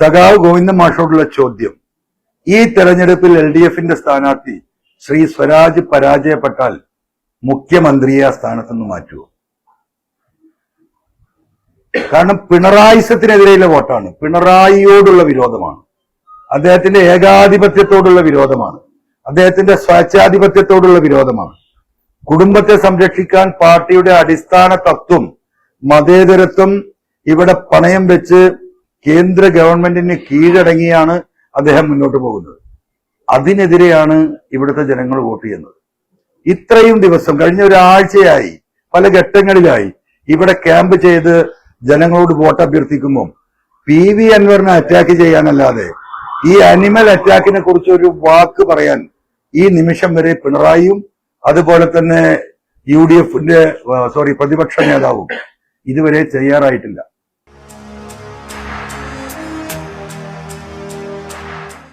സഖാവ് ഗോവിന്ദൻ മാഷോടുള്ള ചോദ്യം. ഈ തെരഞ്ഞെടുപ്പിൽ എൽ ഡി എഫിന്റെ സ്ഥാനാർത്ഥി ശ്രീ സ്വരാജ് പരാജയപ്പെട്ടാൽ മുഖ്യമന്ത്രിയെ ആ സ്ഥാനത്ത് നിന്ന് മാറ്റുമോ കാരണം പിണറായിസത്തിനെതിരെയുള്ള വോട്ടാണ്. പിണറായിയോടുള്ള വിരോധമാണ്. അദ്ദേഹത്തിന്റെ ഏകാധിപത്യത്തോടുള്ള വിരോധമാണ്. അദ്ദേഹത്തിന്റെ സ്വേച്ഛാധിപത്യത്തോടുള്ള വിരോധമാണ്. കുടുംബത്തെ സംരക്ഷിക്കാൻ പാർട്ടിയുടെ അടിസ്ഥാന തത്വം മതേതരത്വം ഇവിടെ പണയം വെച്ച് കേന്ദ്ര ഗവൺമെന്റിന് കീഴടങ്ങിയാണ് അദ്ദേഹം മുന്നോട്ട് പോകുന്നത്. അതിനെതിരെയാണ് ഇവിടുത്തെ ജനങ്ങൾ വോട്ട് ചെയ്യുന്നത്. ഇത്രയും ദിവസം കഴിഞ്ഞ ഒരാഴ്ചയായി പല ഘട്ടങ്ങളിലായി ഇവിടെ ക്യാമ്പ് ചെയ്ത് ജനങ്ങളോട് വോട്ട് അഭ്യർത്ഥിക്കുമ്പോൾ പി വി അൻവറിനെ അറ്റാക്ക് ചെയ്യാനല്ലാതെ ഈ അനിമൽ അറ്റാക്കിനെ കുറിച്ച് ഒരു വാക്ക് പറയാൻ ഈ നിമിഷം വരെ പിണറായിയും അതുപോലെ തന്നെ യു ഡി എഫിന്റെ സോറി പ്രതിപക്ഷ നേതാവും ഇതുവരെ തയ്യാറായിട്ടില്ല.